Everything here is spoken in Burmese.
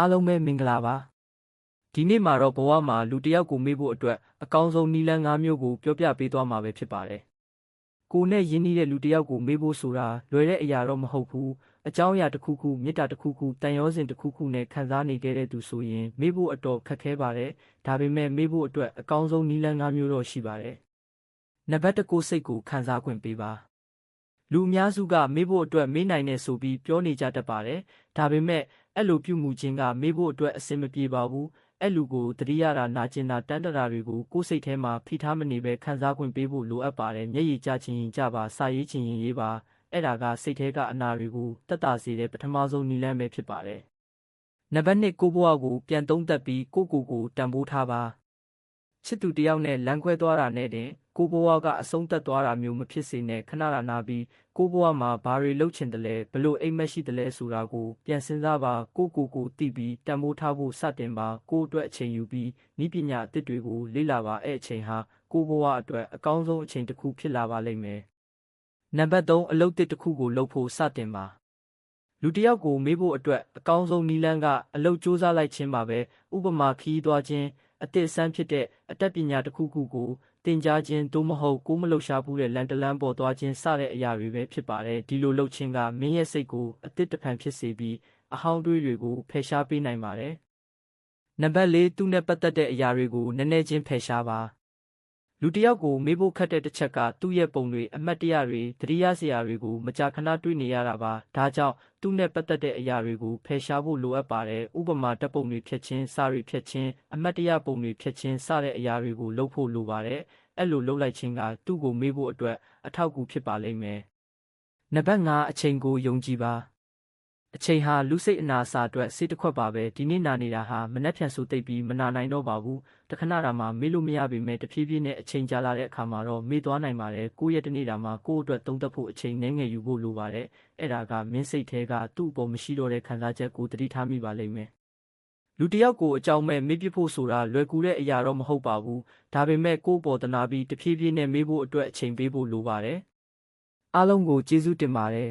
အားလုံးပဲမင်္ဂလာပါဒီနေ့မှာတော့ဘဝမှာလူတစ်ယောက်ကိုမေ့ဖို့အတွက်အကောင်းဆုံးနည်းလမ်း၅မျိုးကိုပြောပြပေးသွားမှာပဲဖြစ်ပါတယ်ကိုနဲ့ရင်းနှီးတဲ့လူတစ်ယောက်ကိုမေ့ဖို့ဆိုတာလွယ်တဲ့အရာတော့မဟုတ်ဘူးအကြောင်းအရာတစ်ခုခုမေတ္တာတစ်ခုခုတန်ရောစင်တစ်ခုခုနဲ့ခံစားနေကြတဲ့သူဆိုရင်မေ့ဖို့အတော်ခက်ခဲပါတယ်ဒါပေမဲ့မေ့ဖို့အတွက်အကောင်းဆုံးနည်းလမ်း၅မျိုးတော့ရှိပါတယ်နံပါတ်၁ကိုစိတ်ကိုခံစားခွင့်ပေးပါ လူအများစုကမေးဖို့အတွက်မေးနိုင်နေဆိုပြီးပြောနေကြတတ်ပါတယ်။ဒါပေမဲ့အဲ့လိုပြုမှုခြင်းကမေးဖို့အတွက်အဆင်မပြေပါဘူး။အဲ့လူကိုတတိယတာနာကျင်တာတန်တရာတွေကိုကိုယ်စိတ်ထဲမှာဖိထားမနေပဲခံစားခွင့်ပေးဖို့လိုအပ်ပါတယ်။မျက်ရည်ကျခြင်းရင်ကျပါစာရေးခြင်းရင်ရေးပါအဲ့ဒါကစိတ်ထဲကအနာတွေကိုတက်တာစေတဲ့ပထမဆုံးနည်းလမ်းပဲဖြစ်ပါတယ်။နံပါတ်1ကိုဘဝကိုပြန်သုံးသပ်ပြီးကိုကိုကိုတန်ဖိုးထားပါ။ ချစ်သူတယောက်နဲ့လမ်းခွဲသွားတာနဲ့တင်ကိုဘဝကအဆုံးသက်သွားတာမျိုးမဖြစ်စေနဲ့ခဏတာနာပြီးကိုဘဝမှာဘာတွေလုပ်ချင်တယ်လဲဘလို့အိမ်မက်ရှိတယ်လဲဆိုတာကိုပြန်စဉ်းစားပါကိုကိုကိုသိပြီးတန်ဖိုးထားဖို့စတင်ပါကိုအတွက်အချိန်ယူပြီးဤပညာအသစ်တွေကိုလေ့လာပါအဲ့အချိန်ဟာကိုဘဝအတွက်အကောင်းဆုံးအချိန်တစ်ခုဖြစ်လာပါလိမ့်မယ်နံပါတ်3အလုပ်တစ်တစ်ခုကိုလုပ်ဖို့စတင်ပါလူတစ်ယောက်ကိုမေးဖို့အတွက်အကောင်းဆုံးနည်းလမ်းကအလုပ်စူးစမ်းလိုက်ခြင်းပါပဲဥပမာခီးသွားခြင်း အသည့်အဆန်းဖြစ်တဲ့အတတ်ပညာတစ်ခုခုကိုသင်ကြားခြင်းသို့မဟုတ်ကိုယ်မလှုပ်ရှားဘူးတဲ့လန်တလန်းပေါ်သွားခြင်းစတဲ့အရာတွေပဲဖြစ်ပါတယ်ဒီလိုလုပ်ခြင်းကမင်းရဲ့စိတ်ကိုအသည့်တစ်ဖန်ဖြစ်စေပြီးအဟောင်းတွေးတွေကိုဖယ်ရှားပေးနိုင်ပါတယ်နံပါတ်၄သူနဲ့ပတ်သက်တဲ့အရာတွေကိုနည်းနည်းချင်းဖယ်ရှားပါ လူတစ်ယောက်ကိုမေးဖို့ခက်တဲ့တစ်ချက်ကသူ့ရဲ့ပုံတွေအမှတ်တရတွေသတိရစရာတွေကိုမကြာခဏတွေ့နေရတာပါဒါကြောင့်သူနဲ့ပတ်သက်တဲ့အရာတွေကိုဖယ်ရှားဖို့လိုအပ်ပါတယ်ဥပမာတပ်ပုံတွေဖြတ်ခြင်းစာတွေဖြတ်ခြင်းအမှတ်တရပုံတွေဖြတ်ခြင်းစတဲ့အရာတွေကိုလုပ်ဖို့လိုပါတယ်အဲ့လိုလုပ်လိုက်ခြင်းကသူ့ကိုမေးဖို့အတွက်အထောက်အကူဖြစ်ပါလိမ့်မယ်နံပါတ်5အချိန်ကိုယုံကြည်ပါ အချိန်ဟာလူစိတ်အနာစာအတွက်စိတ်တစ်ခွက်ပါပဲဒီနေ့နာနေတာဟာမနှက်ဖြန်ဆိုသိပ်ပြီးမနာနိုင်တော့ပါဘူးတခဏတာမှမေ့လို့မရပေမဲ့တဖြည်းဖြည်းနဲ့အချိန်ကြာလာတဲ့အခါမှာတော့မေ့သွားနိုင်ပါတယ်ကိုယ့်ရဲ့တနေ့တာမှာကိုယ့်အတွက်သုံးသပ်ဖို့အချိန်နည်းငယ်ယူဖို့လိုပါတယ်အဲ့ဒါကမင်းစိတ်ထဲကသူ့အပေါ်မရှိတော့တဲ့ခံစားချက်ကိုတတိထားမိပါလိမ့်မယ်လူတစ်ယောက်ကိုအကြောင်းမဲ့မေ့ပြဖို့ဆိုတာလွယ်ကူတဲ့အရာတော့မဟုတ်ပါဘူးဒါပေမဲ့ကိုယ့်ပေါ်တနာပြီးတဖြည်းဖြည်းနဲ့မေ့ဖို့အတွက်အချိန်ပေးဖို့လိုပါတယ်အားလုံးကိုကျေးဇူးတင်ပါတယ်